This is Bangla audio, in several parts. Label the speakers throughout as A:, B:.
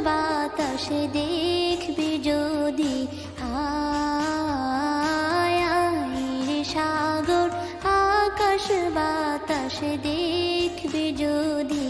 A: বাতাস দেখবি যদি রে সাগর আকাশ বাতাস দেখবি যদি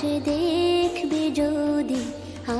A: বসে দেখবে যদি আ